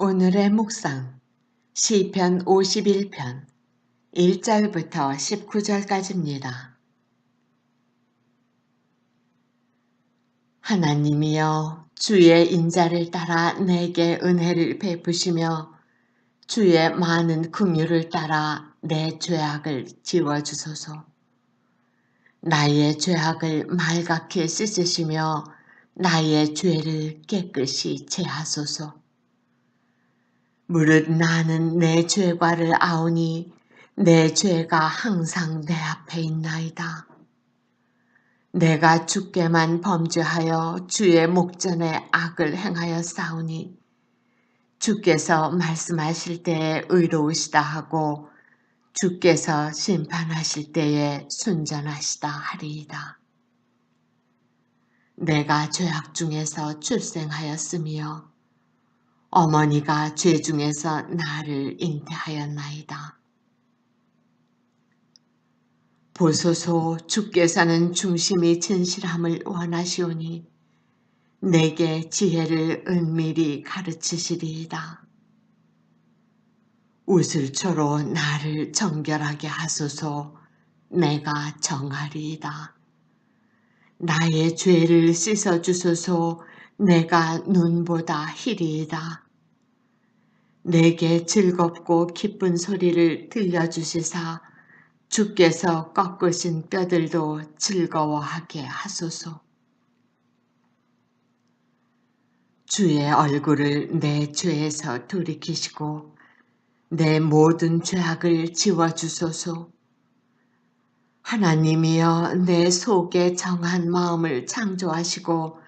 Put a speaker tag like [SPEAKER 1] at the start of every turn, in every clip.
[SPEAKER 1] 오늘의 묵상 시편 51편 1절부터 19절까지입니다. 하나님이여 주의 인자를 따라 내게 은혜를 베푸시며 주의 많은 긍휼을 따라 내 죄악을 지워주소서. 나의 죄악을 말갛게 씻으시며 나의 죄를 깨끗이 제하소서. 무릇 나는 내 죄과를 아오니 내 죄가 항상 내 앞에 있나이다. 내가 주께만 범죄하여 주의 목전에 악을 행하여 싸우니 주께서 말씀하실 때에 의로우시다 하고 주께서 심판하실 때에 순전하시다 하리이다. 내가 죄악 중에서 출생하였으며 어머니가 죄 중에서 나를 잉태하였나이다. 보소서 주께서는 중심이 진실함을 원하시오니 내게 지혜를 은밀히 가르치시리이다. 우슬초로 나를 정결하게 하소서 내가 정하리이다. 나의 죄를 씻어주소서 내가 눈보다 희리이다. 내게 즐겁고 기쁜 소리를 들려주시사 주께서 꺾으신 뼈들도 즐거워하게 하소서. 주의 얼굴을 내 죄에서 돌이키시고 내 모든 죄악을 지워주소서. 하나님이여 내 속에 정한 마음을 창조하시고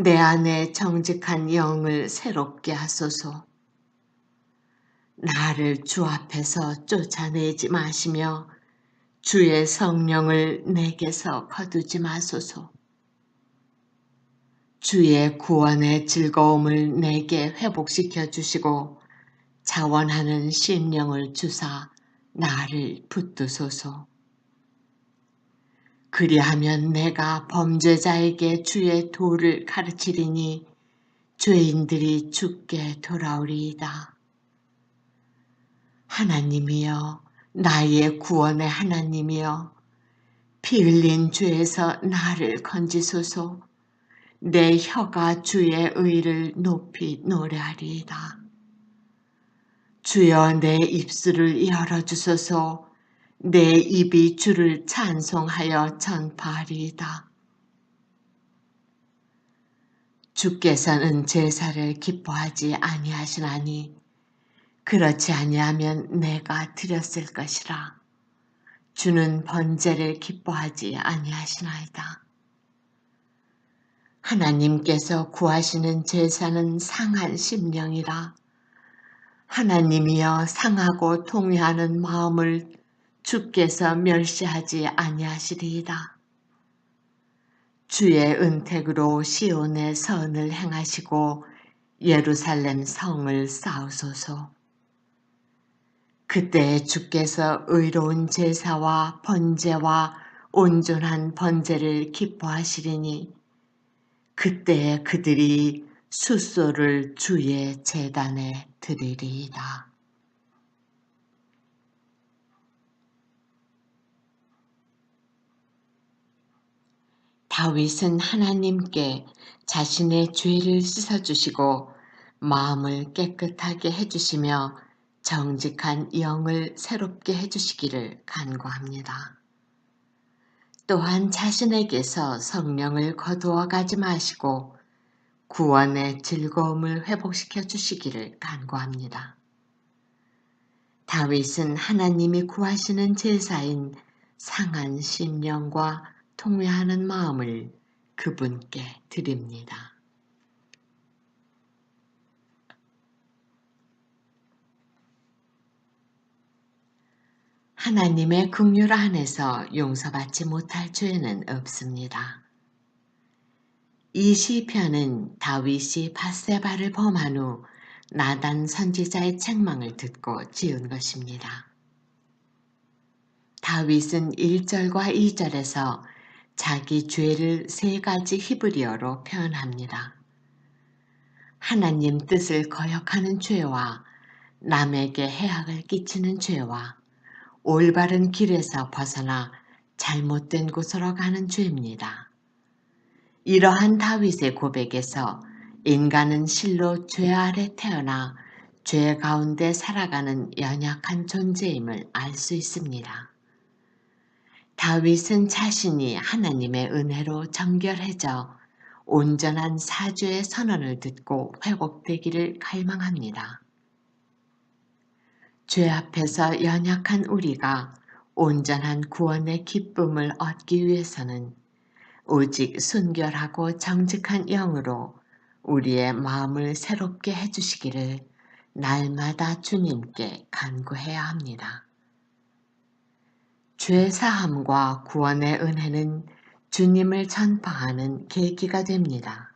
[SPEAKER 1] 내 안에 정직한 영을 새롭게 하소서. 나를 주 앞에서 쫓아내지 마시며 주의 성령을 내게서 거두지 마소서. 주의 구원의 즐거움을 내게 회복시켜 주시고 자원하는 심령을 주사 나를 붙드소서. 그리하면 내가 범죄자에게 주의 도를 가르치리니 죄인들이 죽게 돌아오리이다. 하나님이여 나의 구원의 하나님이여 피 흘린 죄에서 나를 건지소서 내 혀가 주의 의를 높이 노래하리이다. 주여 내 입술을 열어주소서 내 입이 주를 찬송하여 전파하리이다. 주께서는 제사를 기뻐하지 아니하시나니 그렇지 아니하면 내가 드렸을 것이라. 주는 번제를 기뻐하지 아니하시나이다. 하나님께서 구하시는 제사는 상한 심령이라. 하나님이여 상하고 통회하는 마음을 주께서 멸시하지 아니하시리이다. 주의 은택으로 시온의 선을 행하시고 예루살렘 성을 쌓으소서. 그때 주께서 의로운 제사와 번제와 온전한 번제를 기뻐하시리니 그때 그들이 숫소를 주의 재단에 드리리이다. 다윗은 하나님께 자신의 죄를 씻어주시고 마음을 깨끗하게 해주시며 정직한 영을 새롭게 해주시기를 간구합니다. 또한 자신에게서 성령을 거두어 가지 마시고 구원의 즐거움을 회복시켜 주시기를 간구합니다. 다윗은 하나님이 구하시는 제사인 상한 심령과 통회하는 마음을 그분께 드립니다. 하나님의 긍휼 안에서 용서받지 못할 죄는 없습니다. 이 시편은 다윗이 바세바를 범한 후 나단 선지자의 책망을 듣고 지은 것입니다. 다윗은 1절과 2절에서 자기 죄를 세 가지 히브리어로 표현합니다. 하나님 뜻을 거역하는 죄와 남에게 해악을 끼치는 죄와 올바른 길에서 벗어나 잘못된 곳으로 가는 죄입니다. 이러한 다윗의 고백에서 인간은 실로 죄 아래 태어나 죄 가운데 살아가는 연약한 존재임을 알 수 있습니다. 다윗은 자신이 하나님의 은혜로 정결해져 온전한 사죄의 선언을 듣고 회복되기를 갈망합니다. 죄 앞에서 연약한 우리가 온전한 구원의 기쁨을 얻기 위해서는 오직 순결하고 정직한 영으로 우리의 마음을 새롭게 해주시기를 날마다 주님께 간구해야 합니다. 죄 사함과 구원의 은혜는 주님을 전파하는 계기가 됩니다.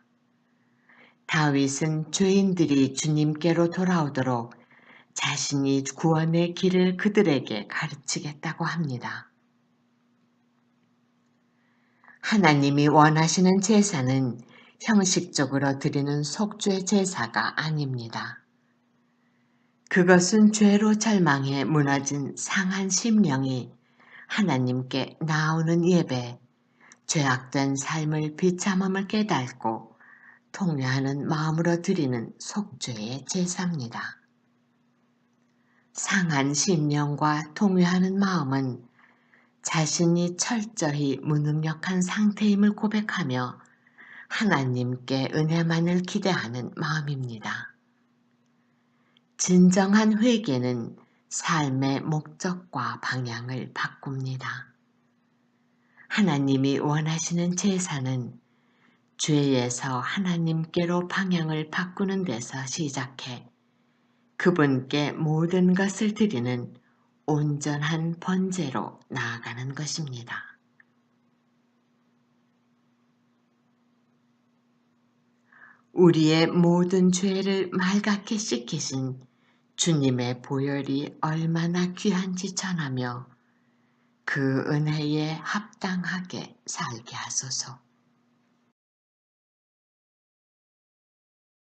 [SPEAKER 1] 다윗은 죄인들이 주님께로 돌아오도록 자신이 구원의 길을 그들에게 가르치겠다고 합니다. 하나님이 원하시는 제사는 형식적으로 드리는 속죄 제사가 아닙니다. 그것은 죄로 절망해 무너진 상한 심령이 하나님께 나오는 예배, 죄악된 삶을 비참함을 깨닫고 통회하는 마음으로 드리는 속죄의 제사입니다. 상한 심령과 통회하는 마음은 자신이 철저히 무능력한 상태임을 고백하며 하나님께 은혜만을 기대하는 마음입니다. 진정한 회개는 삶의 목적과 방향을 바꿉니다. 하나님이 원하시는 제사는 죄에서 하나님께로 방향을 바꾸는 데서 시작해 그분께 모든 것을 드리는 온전한 번제로 나아가는 것입니다. 우리의 모든 죄를 말갛게 씻기신 주님의 보혈이 얼마나 귀한지 전하며 그 은혜에 합당하게 살게 하소서.